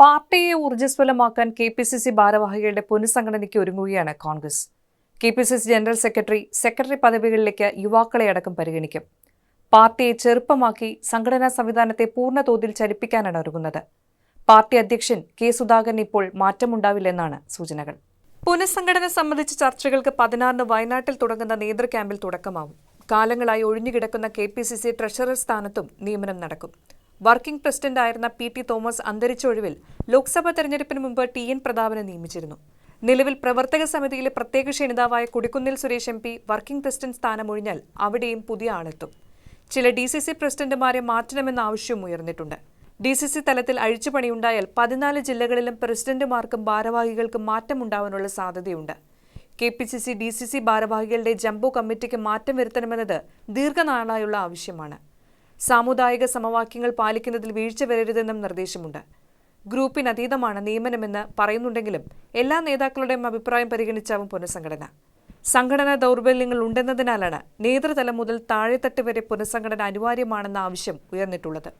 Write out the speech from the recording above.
പാർട്ടിയെ ഊർജസ്വലമാക്കാൻ K P C C ഭാരവാഹികളുടെ പുനഃസംഘടനയ്ക്ക് ഒരുങ്ങുകയാണ് Congress. K P C C general secretary secretary പദവികളിലേക്ക് യുവാക്കളെ അടക്കം പരിഗണിക്കും. പാർട്ടിയെ ചെറുപ്പമാക്കി സംഘടനാ സംവിധാനത്തെ പൂർണ തോതിൽ ചലിപ്പിക്കാനാണ് ഒരുങ്ങുന്നത്. പാർട്ടി അധ്യക്ഷൻ കെ സുധാകരൻ ഇപ്പോൾ മാറ്റമുണ്ടാവില്ലെന്നാണ് സൂചനകൾ. പുനഃസംഘടന സംബന്ധിച്ച ചർച്ചകൾക്ക് പതിനാറിന് വയനാട്ടിൽ തുടങ്ങുന്ന നേതൃ ക്യാമ്പിൽ തുടക്കമാവും. കാലങ്ങളായി ഒഴിഞ്ഞുകിടക്കുന്ന K P C C treasurer സ്ഥാനത്തും നിയമനം നടക്കും. വർക്കിംഗ് പ്രസിഡന്റ് ആയിരുന്ന പി ടി തോമസ് അന്തരിച്ച ഒഴിവിൽ ലോക്സഭാ തെരഞ്ഞെടുപ്പിന് മുമ്പ് ടി എൻ പ്രതാപനെ നിയമിച്ചിരുന്നു. നിലവിൽ പ്രവർത്തക സമിതിയിലെ പ്രത്യേക ക്ഷണിതാവായ Kodikunnil Suresh M P working president സ്ഥാനമൊഴിഞ്ഞാൽ അവിടെയും പുതിയ ആളെത്തും. ചില ഡി സി സി പ്രസിഡന്റുമാരെ മാറ്റണമെന്ന ആവശ്യവും ഉയർന്നിട്ടുണ്ട്. ഡി സി സി തലത്തിൽ അഴിച്ചുപണിയുണ്ടായാൽ പതിനാല് ജില്ലകളിലും പ്രസിഡന്റുമാർക്കും ഭാരവാഹികൾക്കും മാറ്റമുണ്ടാവാനുള്ള സാധ്യതയുണ്ട്. K P C C D C C ഭാരവാഹികളുടെ ജംബോ കമ്മിറ്റിക്ക് മാറ്റം വരുത്തണമെന്നത് ദീർഘനാളായുള്ള ആവശ്യമാണ്. സാമുദായിക സമവാക്യങ്ങൾ പാലിക്കുന്നതിൽ വീഴ്ച വരരുതെന്നും നിർദ്ദേശമുണ്ട്. ഗ്രൂപ്പിനതീതമാണ് നിയമനമെന്ന് പറയുന്നുണ്ടെങ്കിലും എല്ലാ നേതാക്കളുടെയും അഭിപ്രായം പരിഗണിച്ചാവും പുനഃസംഘടന. സംഘടനാ ദൗർബല്യങ്ങൾ ഉണ്ടെന്നതിനാലാണ് നേതൃതലം മുതൽ താഴെത്തട്ട് വരെ പുനഃസംഘടന അനിവാര്യമാണെന്ന ആവശ്യം ഉയർന്നിട്ടുള്ളത്.